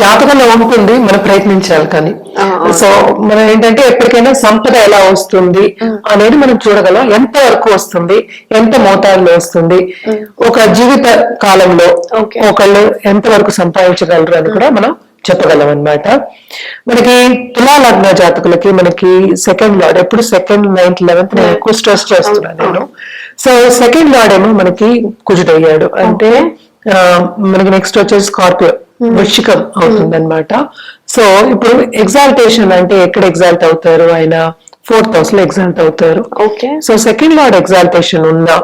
జాతకంలో ఉంటుంది మనం ప్రయత్నించాలి కానీ. సో మనం ఏంటంటే ఎప్పటికైనా సంపద ఎలా వస్తుంది అనేది మనం చూడగలం. ఎంత వరకు వస్తుంది ఎంత మోతాదులో వస్తుంది ఒక జీవిత కాలంలో. ఒకళ్ళు ఎంత వరకు సంపాదించగలరు అని కూడా మనం చెప్పగలం అన్నమాట. మనకి తులా లగ్న జాతకులకి మనకి సెకండ్ లార్డ్ ఎప్పుడు సెకండ్ నైన్త్ లెవెన్త్ నేను ఎక్కువ స్ట్రెస్ చేస్తున్నాను నేను. సో సెకండ్ లార్డ్ ఏమో మనకి కుజుడయ్యాడు. అంటే మనకి నెక్స్ట్ వచ్చేసి స్కార్పియో వృశ్చికం అవుతుంది అనమాట సో ఇప్పుడు ఎగ్జాల్టేషన్ అంటే ఎక్కడ ఎగ్జాల్ట్ అవుతారు? ఆయన ఫోర్త్ హౌస్లో ఎగ్జాల్ట్ అవుతారు. Okay so second lord exaltation ఉన్నా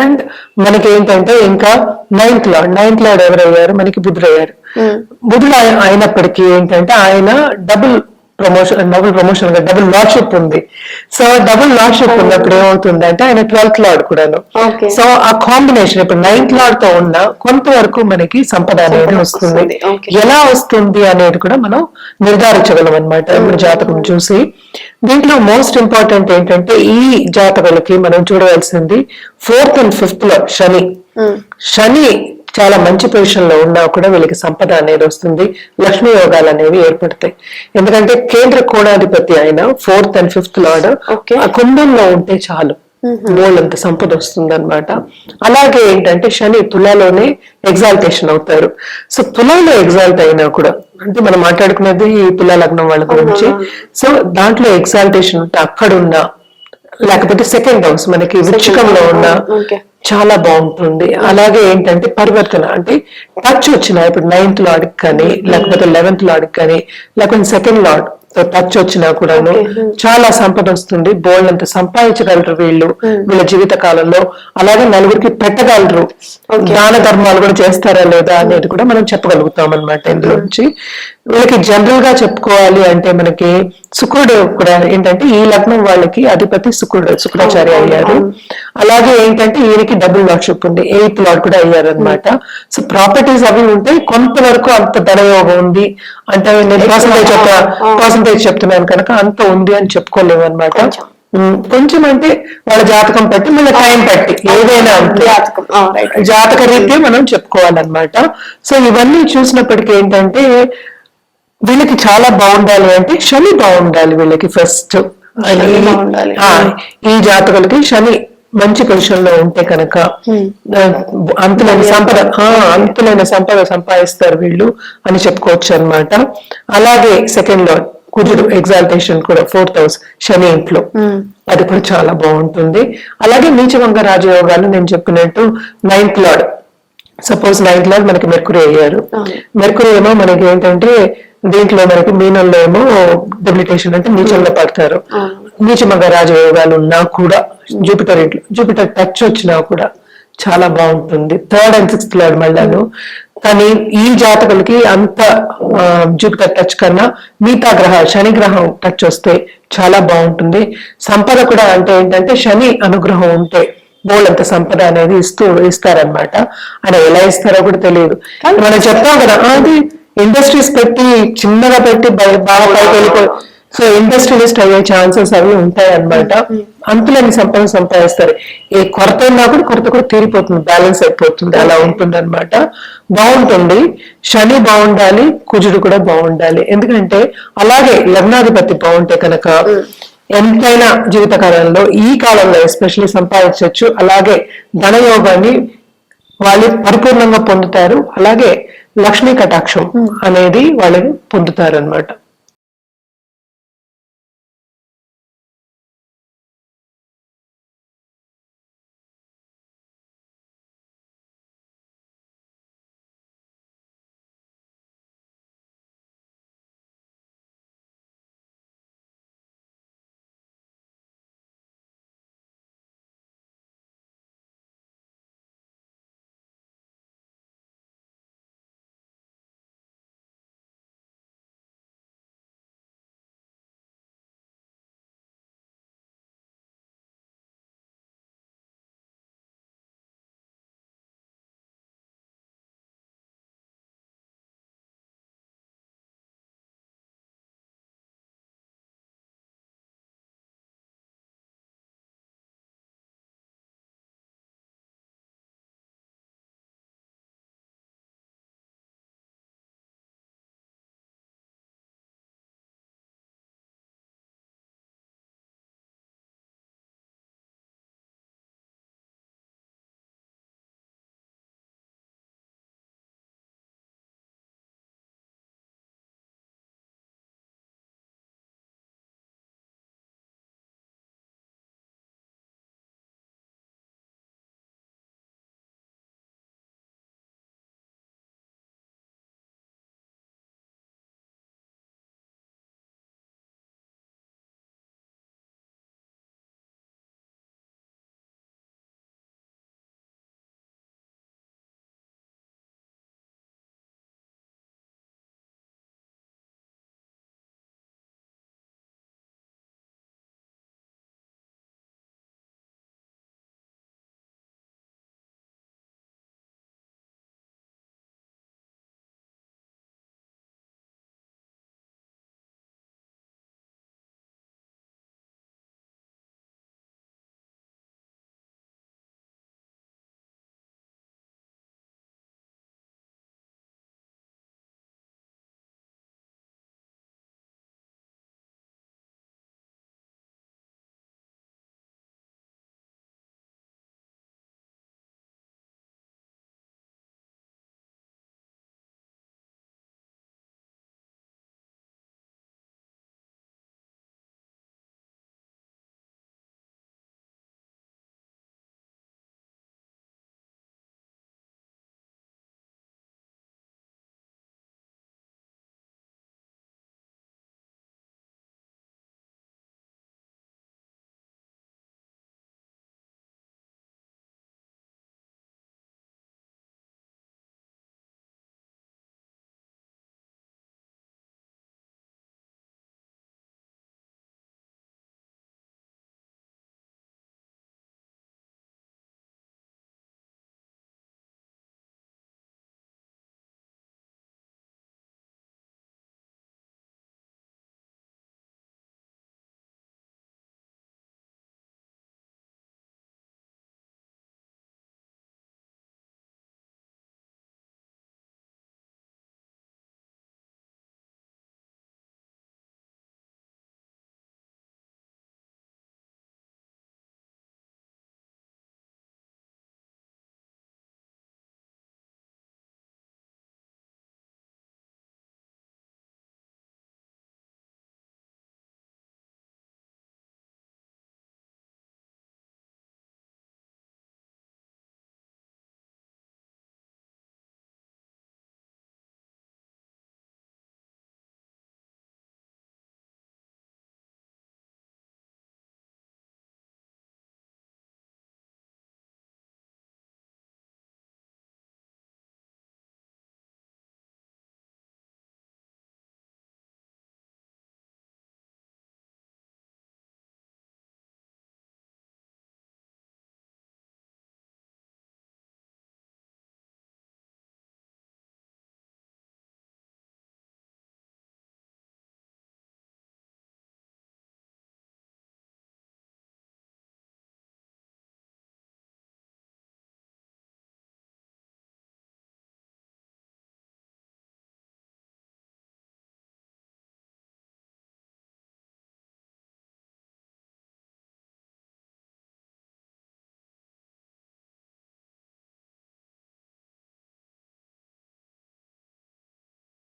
అండ్ మనకి ఏంటంటే ఇంకా నైన్త్ లార్డ్ నైన్త్ లార్డ్ ఎవరయ్యారు? మనకి బుధుడు అయ్యారు బుధుడు అయినప్పటికీ ఏంటంటే ఆయన double promotion double promotion double lordship ఉంది. సో డబుల్ లార్డ్షిప్ ఉన్నప్పుడు ఏమవుతుంది అంటే ఆయన ట్వెల్త్ లార్డ్ కూడాను. సో ఆ కాంబినేషన్ ఇప్పుడు నైన్త్ లార్డ్తో ఉన్న కొంతవరకు మనకి సంపద అనేది వస్తుంది. ఎలా వస్తుంది అనేది కూడా మనం నిర్ధారించగలం అనమాట మన జాతకం చూసి. దీంట్లో మోస్ట్ ఇంపార్టెంట్ ఏంటంటే ఈ జాతకులకి మనం చూడవలసింది ఫోర్త్ అండ్ ఫిఫ్త్లో శని. శని చాలా మంచి పొజిషన్లో ఉన్నా కూడా వీళ్ళకి సంపద అనేది వస్తుంది. లక్ష్మీ యోగాలు అనేవి ఏర్పడతాయి. ఎందుకంటే కేంద్ర కోణాధిపతి అయిన ఫోర్త్ అండ్ ఫిఫ్త్ లార్డ్. ఆ కుంభంలో ఉంటే చాలు. బోళ్ళంత సంపద వస్తుంది అనమాట అలాగే ఏంటంటే శని తులాలోనే ఎగ్జాల్టేషన్ అవుతారు. సో తులాలో ఎగ్జాల్ట్ అయినా కూడా అంటే మనం మాట్లాడుకునేది ఈ తులా లగ్నం వాళ్ళ గురించి సో దాంట్లో ఎగ్జాల్టేషన్ ఉంటే అక్కడున్నా లేకపోతే సెకండ్ హౌస్ మనకి వృచ్చికంలో ఉన్న చాలా బాగుంటుంది. అలాగే ఏంటంటే పరివర్తన అంటే టచ్ వచ్చిన ఇప్పుడు నైన్త్ లార్డ్ కానీ లేకపోతే లెవెన్త్ లార్డ్ కానీ లేకపోతే సెకండ్ లార్డ్ టచ్ వచ్చినా కూడాను చాలా సంపద వస్తుంది. బోల్డ్ అంత సంపాదించగలరు వీళ్ళు వీళ్ళ జీవిత కాలంలో. అలాగే నలుగురికి పెట్టగలరు. దాన ధర్మాలు కూడా చేస్తారా లేదా అనేది కూడా మనం చెప్పగలుగుతాం అనమాట ఇందులోంచి వీళ్ళకి జనరల్గా చెప్పుకోవాలి అంటే మనకి శుక్రుడు కూడా ఏంటంటే ఈ లగ్నం వాళ్ళకి అధిపతి శుక్రుడు శుక్రాచార్య అయ్యారు. అలాగే ఏంటంటే ఈయనకి డబుల్ లార్డ్షిప్ ఉంది ఎయిత్ లార్డ్ కూడా అయ్యారు అనమాట సో ప్రాపర్టీస్ అవి ఉంటే కొంతవరకు అంత ధనయోగం ఉంది. అంటే నేను పర్సంటేజ్ పర్సంటేజ్ చెప్తున్నాను కనుక అంత ఉంది అని చెప్పుకోలేము అనమాట కొంచెం అంటే వాళ్ళ జాతకం బట్టి మన టైం బట్టి ఏదైనా జాతక రీత్యా మనం చెప్పుకోవాలన్నమాట. సో ఇవన్నీ చూసినప్పటికీ ఏంటంటే వీళ్ళకి చాలా బాగుండాలి అంటే శని బాగుండాలి వీళ్ళకి ఫస్ట్. ఈ జాతకులకి శని మంచి పొజిషన్లో ఉంటే కనుక అంతులేని సంపద అంతులేని సంపద సంపాదిస్తారు వీళ్ళు అని చెప్పుకోవచ్చు అన్నమాట. అలాగే సెకండ్లో కుజుడు ఎగ్జాల్టేషన్ కూడా ఫోర్త్ హౌస్ శని ఇంట్లో. అది కూడా చాలా బాగుంటుంది. అలాగే నీచవంగ రాజయోగాలు నేను చెప్పినట్టు ninth lord suppose ninth lord మనకి మెర్కురీ అయ్యారు. మెర్కురీ ఏమో మనకి ఏంటంటే దీంట్లో మనకి మీనంలో ఏమో డెబిలిటేషన్ అంటే నీచంలో పడతారు. నీచమంగ రాజయోగాలు ఉన్నా కూడా జూపిటర్ ఇంట్లో జూపిటర్ టచ్ వచ్చినా కూడా చాలా బాగుంటుంది. థర్డ్ అండ్ సిక్స్త్ లార్డ్ మళ్ళాను. కానీ ఈ జాతకులకి అంత జూపిటర్ టచ్ కన్నా మిగతా గ్రహాలు శని గ్రహం టచ్ వస్తే చాలా బాగుంటుంది. సంపద కూడా అంటే ఏంటంటే శని అనుగ్రహం ఉంటే బోళ్ళంత సంపద అనేది ఇస్తూ ఇస్తారనమాట ఆయన ఎలా ఇస్తారో కూడా తెలియదు. మనం చెప్తాం కదా "ఆ, అది ఇండస్ట్రీస్ పెట్టి చిన్నగా పెట్టి బయ- బాగా పైకి వెళ్ళిపోయి సో ఇండస్ట్రియలిస్ట్ అయ్యే ఛాన్సెస్ అవి ఉంటాయి అనమాట అంతులని సంపద సంపాదిస్తారు. ఏ కొరత ఉన్నా కూడా కొరత కూడా తీరిపోతుంది. బ్యాలెన్స్ అయిపోతుంది. అలా ఉంటుంది అనమాట బాగుంటుంది. శని బాగుండాలి. కుజుడు కూడా బాగుండాలి. ఎందుకంటే అలాగే లగ్నాధిపతి బాగుంటే కనుక ఎంతైనా జీవిత కాలంలో ఈ కాలంలో ఎస్పెషల్లీ సంపాదించవచ్చు. అలాగే ధనయోగాన్ని వాళ్ళు పరిపూర్ణంగా పొందుతారు. అలాగే లక్ష్మీ కటాక్షం అనేది వాళ్ళు పొందుతారు అనమాట